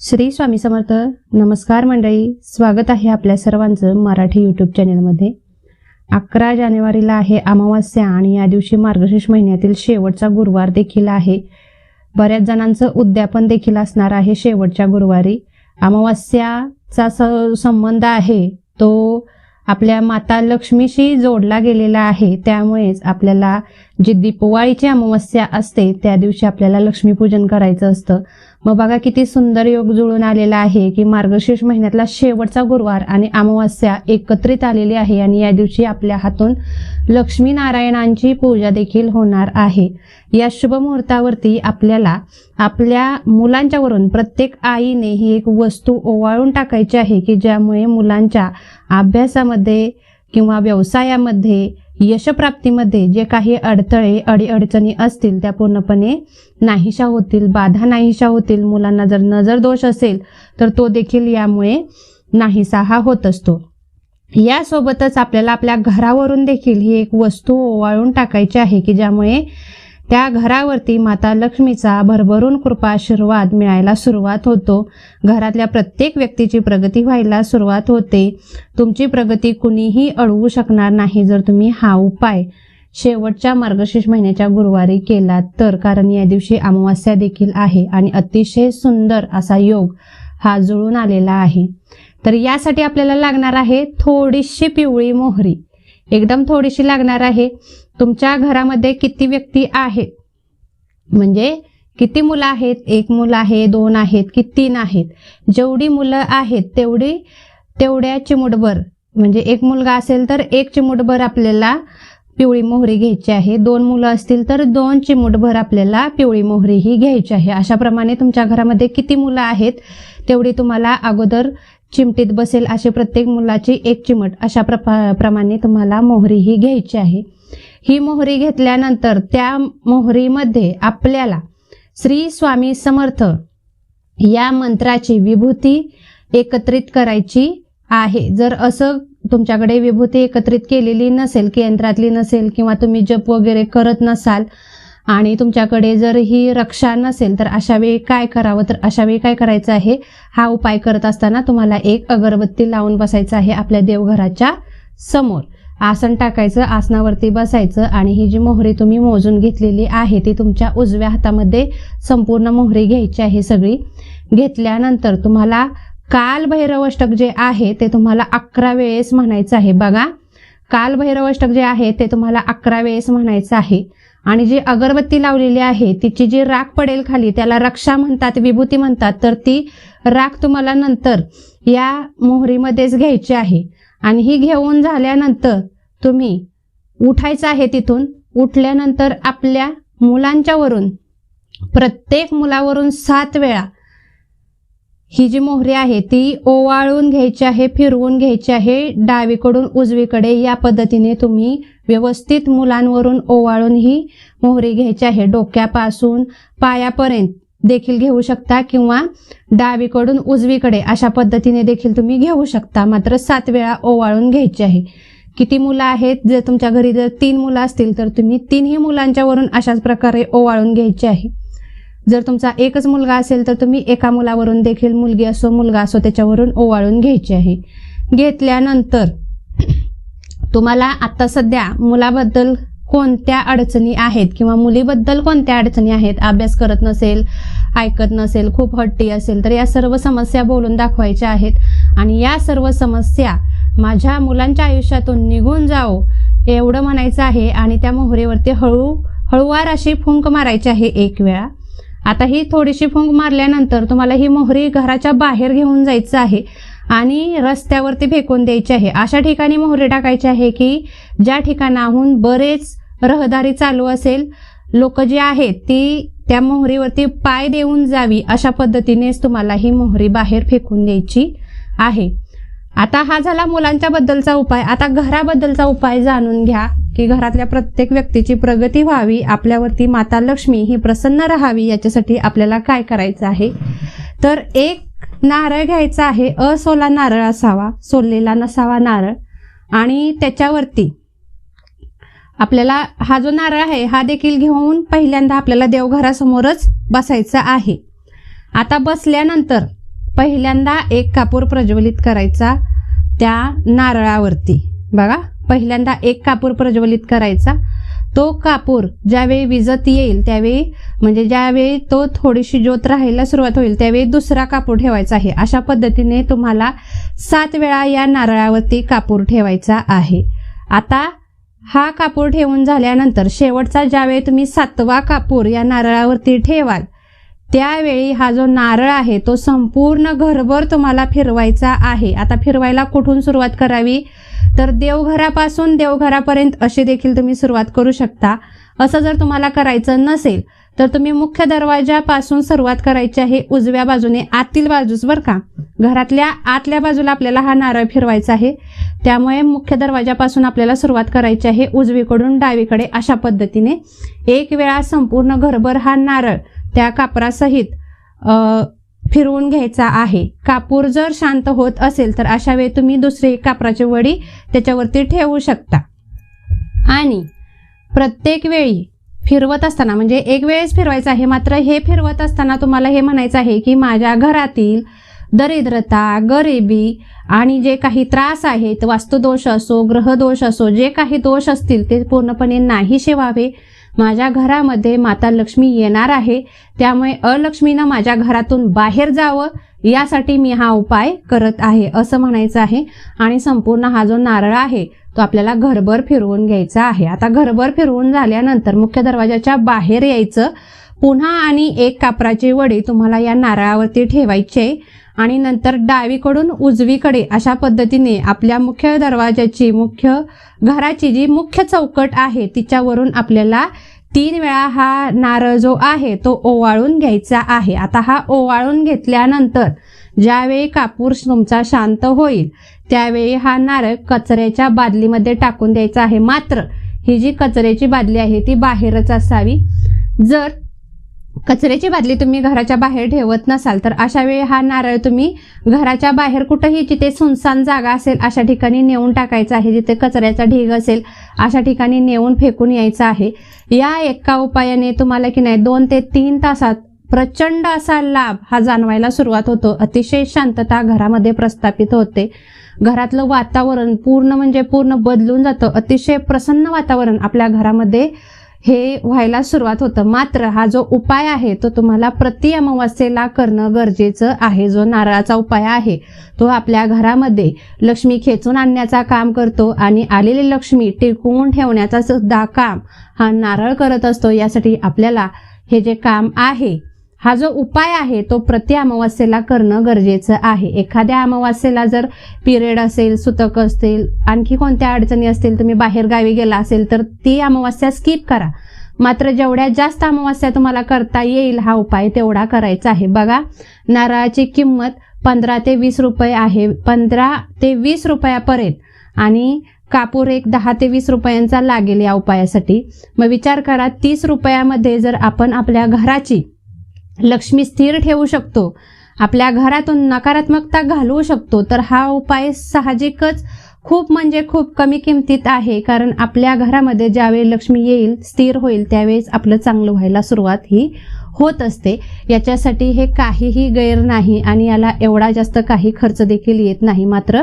श्री स्वामी समर्थ नमस्कार मंडळी. स्वागत आहे आपल्या सर्वांचं मराठी यूट्यूब चॅनेलमध्ये अकरा जानेवारीला आहे अमावास्या आणि या दिवशी मार्गशीर्ष महिन्यातील शेवटचा गुरुवार देखील आहे. बऱ्याच जणांचं उद्यापन देखील असणार आहे शेवटच्या गुरुवारी. अमावास्याचा स संबंध आहे तो आपल्या माता लक्ष्मीशी जोडला गेलेला आहे. त्यामुळेच आपल्याला जी दीपवाळीची अमावस्या असते त्या दिवशी आपल्याला लक्ष्मीपूजन करायचं असतं. मग बघा किती सुंदर योग जुळून आलेला आहे की मार्गशीर्ष महिन्यातला शेवटचा गुरुवार आणि अमावस्या एकत्रित आलेली आहे आणि या दिवशी आपल्या हातून लक्ष्मी नारायणांची पूजा देखील होणार आहे. या शुभ मुहूर्तावरती आपल्याला आपल्या मुलांच्यावरून प्रत्येक आईने ही एक वस्तू ओवाळून टाकायची आहे की ज्यामुळे मुलांच्या अभ्यासामध्ये किंवा व्यवसायामध्ये यशप्राप्तीमध्ये जे काही अडथळे अडीअडचणी असतील त्या पूर्णपणे नाहीशा होतील बाधा नाहीशा होतील. मुलांना जर नजर दोष असेल तर तो देखील यामुळे नाहीसा हा होत असतो. यासोबतच आपल्याला आपल्या घरावरून देखील ही एक वस्तू ओवाळून टाकायची आहे की ज्यामुळे त्या घरावरती माता लक्ष्मीचा भरभरून कृपा आशीर्वाद मिळायला सुरुवात होतो. घरातल्या प्रत्येक व्यक्तीची प्रगती व्हायला सुरुवात होते. तुमची प्रगती कुणीही अडवू शकणार नाही जर तुम्ही हा उपाय शेवटच्या मार्गशीर्ष महिन्याच्या गुरुवारी केला तर कारण या दिवशी अमावस्या देखील आहे आणि अतिशय सुंदर असा योग हा जुळून आलेला आहे. तर यासाठी आपल्याला लागणार आहे थोडीशी पिवळी मोहरी. एकदम थोडीशी लागणार आहे. तुमच्या घरामध्ये किती व्यक्ती आहेत? म्हणजे किती मुलं आहेत? एक मुलं आहे दोन आहेत की तीन आहेत? जेवढी मुलं आहेत तेवढी तेवढ्या चिमुटभर म्हणजे एक मुलगा असेल तर एक चिमुटभर आपल्याला पिवळी मोहरी घ्यायची आहे. दोन मुलं असतील तर दोन चिमुटभर आपल्याला पिवळी मोहरी ही घ्यायची आहे. अशाप्रमाणे तुमच्या घरामध्ये किती मुलं आहेत तेवढी तुम्हाला अगोदर चिमटीत बसेल अशी प्रत्येक मुलाची एक चिमट अशा प्रपा प्रमाणे तुम्हाला मोहरी ही घ्यायची आहे. ही मोहरी घेतल्यानंतर त्या मोहरीमध्ये आपल्याला श्री स्वामी समर्थ या मंत्राची विभूती एकत्रित करायची आहे. जर असं तुमच्याकडे विभूती एकत्रित केलेली नसेल केंद्रातली नसेल किंवा तुम्ही जप वगैरे करत नसाल आणि तुमच्याकडे जर ही रक्षा नसेल तर अशा वेळी काय करावं? तर अशा वेळी काय करायचं आहे? हा उपाय करत असताना तुम्हाला एक अगरबत्ती लावून बसायचं आहे आपल्या देवघराच्या समोर. आसन टाकायचं आसनावरती बसायचं आणि ही जी मोहरी तुम्ही मोजून घेतलेली आहे ती तुमच्या उजव्या हातामध्ये संपूर्ण मोहरी घ्यायची आहे सगळी. घेतल्यानंतर तुम्हाला कालभैरवष्टक जे आहे ते तुम्हाला अकरा वेळेस म्हणायचं आहे. बघा कालभैरवष्टक जे आहे ते तुम्हाला अकरा वेळेस म्हणायचं आहे. आणि जी अगरबत्ती लावलेली आहे तिची जी राख पडेल खाली त्याला रक्षा म्हणतात विभूती म्हणतात तर ती राख तुम्हाला नंतर या मोहरीमध्येच घ्यायची आहे. आणि ही घेऊन झाल्यानंतर तुम्ही उठायचं आहे तिथून उठल्यानंतर आपल्या मुलांच्यावरून प्रत्येक मुलावरून सात वेळा ही जी मोहरी आहे ती ओवाळून घ्यायची आहे फिरवून घ्यायची आहे डावीकडून उजवीकडे या पद्धतीने तुम्ही व्यवस्थित मुलांवरून ओवाळून ही मोहरी घ्यायची आहे. डोक्यापासून पायापर्यंत देखील घेऊ शकता किंवा डावीकडून उजवीकडे अशा पद्धतीने देखील तुम्ही घेऊ शकता. मात्र सात वेळा ओवाळून घ्यायची आहे. किती मुलं आहेत? जर तुमच्या घरी जर तीन मुलं असतील तर तुम्ही तीनही मुलांच्यावरून अशाच प्रकारे ओवाळून घ्यायची आहे. जर तुमचा एकच मुलगा असेल तर तुम्ही एका मुलावरून देखील मुलगी असो मुलगा असो त्याच्यावरून ओवाळून घ्यायची आहे. घेतल्यानंतर तुम्हाला आता सध्या मुलाबद्दल कोणत्या अडचणी आहेत किंवा मुलीबद्दल कोणत्या अडचणी आहेत अभ्यास करत नसेल ऐकत नसेल खूप हट्टी असेल तर या सर्व समस्या बोलून दाखवायच्या आहेत. आणि या सर्व समस्या माझ्या मुलांच्या आयुष्यातून निघून जाओ एवढं म्हणायचं आहे आणि त्या मोहरेवरती हळू हळूवार अशी फुंक मारायची आहे एक वेळा. आता ही थोडीशी फुंक मारल्यानंतर तुम्हाला ही मोहरी घराच्या बाहेर घेऊन जायचं आहे आणि रस्त्यावरती फेकून द्यायची आहे. अशा ठिकाणी मोहरी टाकायची आहे की ज्या ठिकाणाहून बरेच रहदारी चालू असेल लोक जी आहेत ती त्या मोहरीवरती पाय देऊन जावी अशा पद्धतीनेच तुम्हाला ही मोहरी बाहेर फेकून द्यायची आहे. आता हा झाला मुलांच्या बद्दलचा उपाय. आता घराबद्दलचा उपाय जाणून घ्या की घरातल्या प्रत्येक व्यक्तीची प्रगती व्हावी आपल्यावरती माता लक्ष्मी ही प्रसन्न राहावी याच्यासाठी आपल्याला काय करायचं आहे? तर एक नारळ घ्यायचा आहे असोला नारळ असावा सोललेला नसावा नारळ आणि त्याच्यावरती आपल्याला हा जो नारळ आहे हा देखील घेऊन पहिल्यांदा आपल्याला देवघरासमोरच बसायचं आहे. आता बसल्यानंतर पहिल्यांदा एक कापूर प्रज्वलित करायचा त्या नारळावरती. बघा पहिल्यांदा एक कापूर प्रज्वलित करायचा. तो कापूर ज्यावेळी विजत येईल त्यावेळी म्हणजे ज्यावेळी तो थोडीशी ज्योत राहायला सुरुवात होईल त्यावेळी दुसरा कापूर ठेवायचा आहे. अशा पद्धतीने तुम्हाला सात वेळा या नारळावरती कापूर ठेवायचा आहे. आता हा कापूर ठेवून झाल्यानंतर शेवटचा ज्यावेळी तुम्ही सातवा कापूर या नारळावरती ठेवाल त्यावेळी हा जो नारळ आहे तो संपूर्ण घरभर तुम्हाला फिरवायचा आहे. आता फिरवायला कुठून सुरुवात करावी? तर देवघरापासून देवघरापर्यंत अशी देखील तुम्ही सुरुवात करू शकता. असं जर तुम्हाला करायचं नसेल तर तुम्ही मुख्य दरवाजापासून सुरुवात करायची आहे उजव्या बाजूने आतील बाजूस बरं का? घरातल्या आतल्या बाजूला आपल्याला हा नारळ फिरवायचा आहे. त्यामुळे मुख्य दरवाजापासून आपल्याला सुरुवात करायची आहे उजवीकडून डावीकडे अशा पद्धतीने. एक वेळा संपूर्ण घरभर हा नारळ त्या कापरासहित फिरवून घ्यायचा आहे. कापूर जर शांत होत असेल तर अशा वेळी तुम्ही दुसरी कापराची वडी त्याच्यावरती ठेवू शकता. आणि प्रत्येक वेळी फिरवत असताना म्हणजे एक वेळेस फिरवायचं आहे मात्र हे फिरवत असताना तुम्हाला हे म्हणायचं आहे की माझ्या घरातील दरिद्रता गरिबी आणि जे काही त्रास आहेत वास्तुदोष असो ग्रहदोष असो जे काही दोष असतील ते पूर्णपणे नाहीसे व्हावे. माझ्या घरामध्ये माता लक्ष्मी येणार आहे त्यामुळे अलक्ष्मीनं माझ्या घरातून बाहेर जावं यासाठी मी हा उपाय करत आहे असं म्हणायचं आहे. आणि संपूर्ण हा जो नारळ आहे तो आपल्याला घरभर फिरवून घ्यायचा आहे. आता घरभर फिरवून झाल्यानंतर मुख्य दरवाजाच्या बाहेर यायचं. पुन्हा आणि एक कापराची वडी तुम्हाला या नारळावरती ठेवायची. आहे आणि नंतर डावीकडून उजवीकडे अशा पद्धतीने आपल्या मुख्य दरवाजाची मुख्य घराची जी मुख्य चौकट आहे तिच्यावरून आपल्याला तीन वेळा हा नारळ जो आहे तो ओवाळून घ्यायचा आहे. आता हा ओवाळून घेतल्यानंतर ज्यावेळी कापूर तुमचा शांत होईल त्यावेळी हा नारळ कचऱ्याच्या बादलीमध्ये टाकून द्यायचा आहे. मात्र ही जी कचऱ्याची बादली आहे ती बाहेरच असावी. जर कचऱ्याची बादली तुम्ही घराच्या बाहेर ठेवत नसाल तर अशा वेळी हा नारळ तुम्ही घराच्या बाहेर कुठंही जिथे सुनसान जागा असेल अशा ठिकाणी नेऊन टाकायचा आहे. जिथे कचऱ्याचा ढीग असेल अशा ठिकाणी नेऊन फेकून यायचं आहे. या एका उपायाने तुम्हाला की नाही दोन ते तीन तासात प्रचंड असा लाभ हा जाणवायला सुरुवात होतो. अतिशय शांतता घरामध्ये प्रस्थापित होते. घरातलं वातावरण पूर्ण म्हणजे पूर्ण बदलून जातं. अतिशय प्रसन्न वातावरण आपल्या घरामध्ये हे व्हायला सुरुवात होतं. मात्र हा जो उपाय आहे तो तुम्हाला प्रति अमावस्येला करणं गरजेचं आहे. जो नारळाचा उपाय आहे तो आपल्या घरामध्ये लक्ष्मी खेचून आणण्याचा काम करतो आणि आलेली लक्ष्मी टिकवून ठेवण्याचा सुद्धा काम हा नारळ करत असतो. यासाठी आपल्याला हे जे काम आहे हा जो उपाय आहे तो प्रति अमावास्येला करणं गरजेचं आहे. एखाद्या अमावास्येला जर पिरियड असेल सुतक असतील आणखी कोणत्या अडचणी असतील तुम्ही बाहेर गावी गेला असेल तर ती अमावास्या स्किप करा. मात्र जेवढ्या जास्त अमावास्या तुम्हाला करता येईल हा उपाय तेवढा करायचा आहे. बघा नारळाची किंमत पंधरा ते वीस रुपये आहे. पंधरा ते वीस रुपयापर्यंत. आणि कापूर एक दहा ते वीस रुपयांचा लागेल या उपायासाठी. मग विचार करा तीस रुपयामध्ये जर आपण आपल्या घराची लक्ष्मी स्थिर ठेवू शकतो. आपल्या घरातून नकारात्मकता घालवू शकतो. तर हा उपाय साहजिकच खूप म्हणजे खूप कमी किमतीत आहे कारण आपल्या घरामध्ये ज्यावेळी लक्ष्मी येईल स्थिर होईल त्यावेळेस आपलं चांगलं व्हायला सुरुवात ही होत असते. याच्यासाठी हे काहीही गैर नाही आणि याला एवढा जास्त काही खर्च देखील येत नाही. मात्र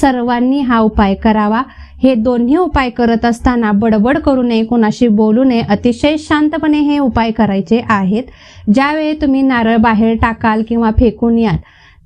सर्वांनी हा उपाय करावा. हे दोन्ही उपाय करत असताना बडबड करू नये कोणाशी बोलू नये. अतिशय शांतपणे हे उपाय करायचे आहेत. ज्यावेळी तुम्ही नारळ बाहेर टाकाल किंवा फेकून याल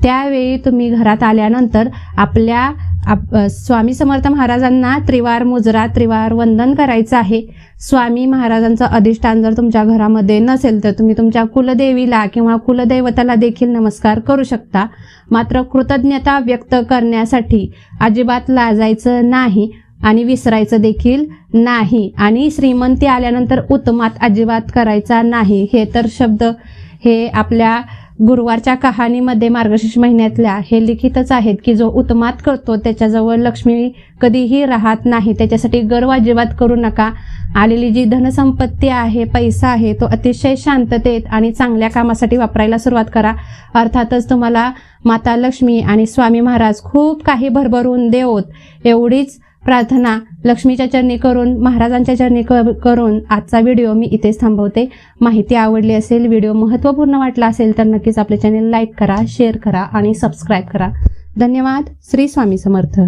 त्यावेळी तुम्ही घरात आल्यानंतर आपल्या आप स्वामी समर्थ महाराजांना त्रिवार मुजरा त्रिवार वंदन करायचं आहे. स्वामी महाराजांचं अधिष्ठान जर तुमच्या घरामध्ये नसेल तर तुम्ही तुमच्या कुलदेवीला किंवा कुलदैवताला देखील नमस्कार करू शकता. मात्र कृतज्ञता व्यक्त करण्यासाठी अजिबात लाजायचं नाही आणि विसरायचं देखील नाही. आणि श्रीमंती आल्यानंतर उत्तमात अजिबात करायचा नाही. हे तर शब्द हे आपल्या गुरुवारच्या कहाणीमध्ये मार्गशीर्ष महिन्यातल्या हे लिखितच आहेत की जो उत्मात करतो त्याच्याजवळ लक्ष्मी कधीही राहत नाही. त्याच्यासाठी गर्व अजिबात करू नका. आलेली जी धनसंपत्ती आहे पैसा आहे तो अतिशय शांततेत आणि चांगल्या कामासाठी वापरायला सुरुवात करा. अर्थातच तुम्हाला माता लक्ष्मी आणि स्वामी महाराज खूप काही भरभरून देवत. एवढीच प्रार्थना लक्ष्मीच्या चरणी करून महाराजांच्या चरणी करून आजचा व्हिडिओ मी इथेच थांबवते. माहिती आवडली असेल व्हिडिओ महत्त्वपूर्ण वाटला असेल तर नक्कीच आपले चॅनेल लाईक करा शेअर करा आणि सबस्क्राईब करा. धन्यवाद. श्री स्वामी समर्थ.